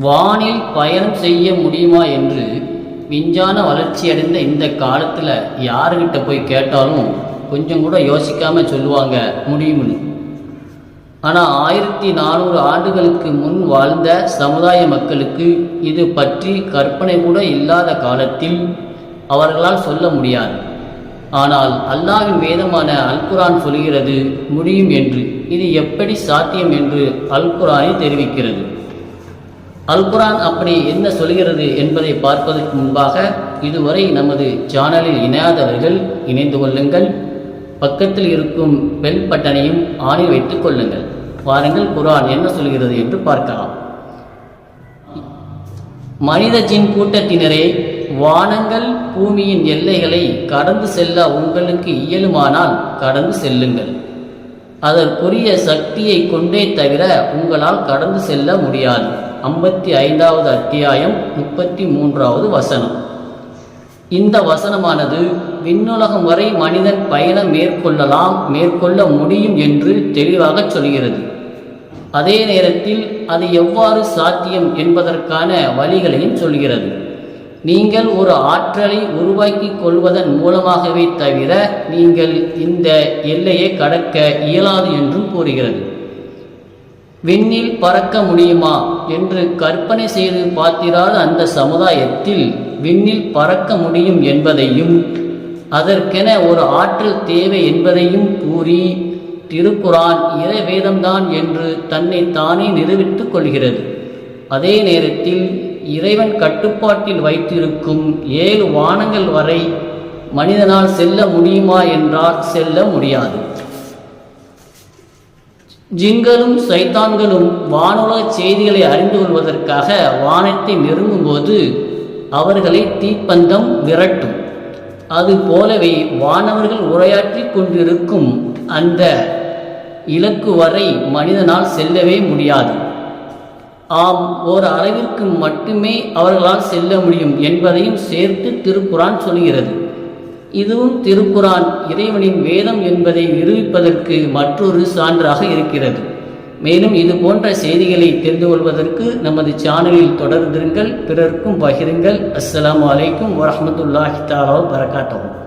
வானில் பயணம் செய்ய முடியுமா என்று விஞ்ஞான வளர்ச்சியடைந்த இந்த காலத்தில் யாருக்கிட்ட போய் கேட்டாலும் கொஞ்சம் கூட யோசிக்காமல் சொல்லுவாங்க முடியும்னு. ஆனால் ஆயிரத்தி நானூறு ஆண்டுகளுக்கு முன் வாழ்ந்த சமுதாய மக்களுக்கு இது பற்றி கற்பனை கூட இல்லாத காலத்தில் அவர்களால் சொல்ல முடியாது. ஆனால் அல்லாஹ்வின் வேதமான அல்குரான் சொல்கிறது முடியும் என்று. இது எப்படி சாத்தியம் என்று அல்குரானை தெரிவிக்கிறது. அல்குரான் அப்படி என்ன சொல்கிறது என்பதை பார்ப்பதற்கு முன்பாக இதுவரை நமது சேனலில் இணையாதவர்கள் இணைந்து கொள்ளுங்கள். பக்கத்தில் இருக்கும் பெல் பட்டனையும் ஆணில் வைத்துக் கொள்ளுங்கள். வாருங்கள் குரான் என்ன சொல்கிறது என்று பார்க்கலாம். மனித ஜின் கூட்டத்தினரே வானங்கள் பூமியின் எல்லைகளை கடந்து செல்ல உங்களுக்கு இயலுமானால் கடந்து செல்லுங்கள். அதற்குரிய சக்தியை கொண்டே தவிர உங்களால் கடந்து செல்ல முடியாது. ஐம்பத்தி ஐந்தாவது அத்தியாயம் முப்பத்தி மூன்றாவது வசனம். இந்த வசனமானது விண்ணுலகம் வரை மனிதன் பயணம் மேற்கொள்ளலாம் மேற்கொள்ள முடியும் என்று தெளிவாக சொல்கிறது. அதே நேரத்தில் அது எவ்வாறு சாத்தியம் என்பதற்கான வழிகளையும் சொல்கிறது. நீங்கள் ஒரு ஆற்றலை உருவாக்கி கொள்வதன் மூலமாகவே தவிர நீங்கள் இந்த எல்லையை கடக்க இயலாது என்றும் கூறுகிறது. விண்ணில் பறக்க முடியுமா என்று கற்பனை செய்து பார்த்திராத அந்த சமுதாயத்தில் விண்ணில் பறக்க முடியும் என்பதையும் அதற்கென ஒரு ஆற்றல் தேவை என்பதையும் கூறி திருக்குரான் இறைவேதம்தான் என்று தன்னை தானே நிரூபித்துக் கொள்கிறது. அதே நேரத்தில் இறைவன் கட்டுப்பாட்டில் வைத்திருக்கும் ஏழு வானங்கள் வரை மனிதனால் செல்ல முடியுமா என்றால் செல்ல முடியாது. ஜின்களும் சைத்தான்களும் வானுலக செய்திகளை அறிந்து கொள்வதற்காக வானத்தை நெருங்கும்போது அவர்களை தீப்பந்தம் விரட்டும். அது போலவே வானவர்கள் உரையாற்றி கொண்டிருக்கும் அந்த இலக்கு வரை மனிதனால் செல்லவே முடியாது. ஆம் ஓர் அளவிற்கு மட்டுமே அவர்களால் செல்ல முடியும் என்பதையும் சேர்த்து திருக்குறான் சொல்கிறது இதுவும் திருக்குரான் இறைவனின் வேதம் என்பதை நிரூபிப்பதற்கு மற்றொரு சான்றாக இருக்கிறது. மேலும் இது போன்ற செய்திகளை தெரிந்து கொள்வதற்கு நமது சேனலில் தொடர்ந்திருங்கள் பிறருக்கும் பகிருங்கள். அஸ்லாம் அலைக்கும் வரஹ்மத்துல்லாஹி தஆலா வரகாத்துஹு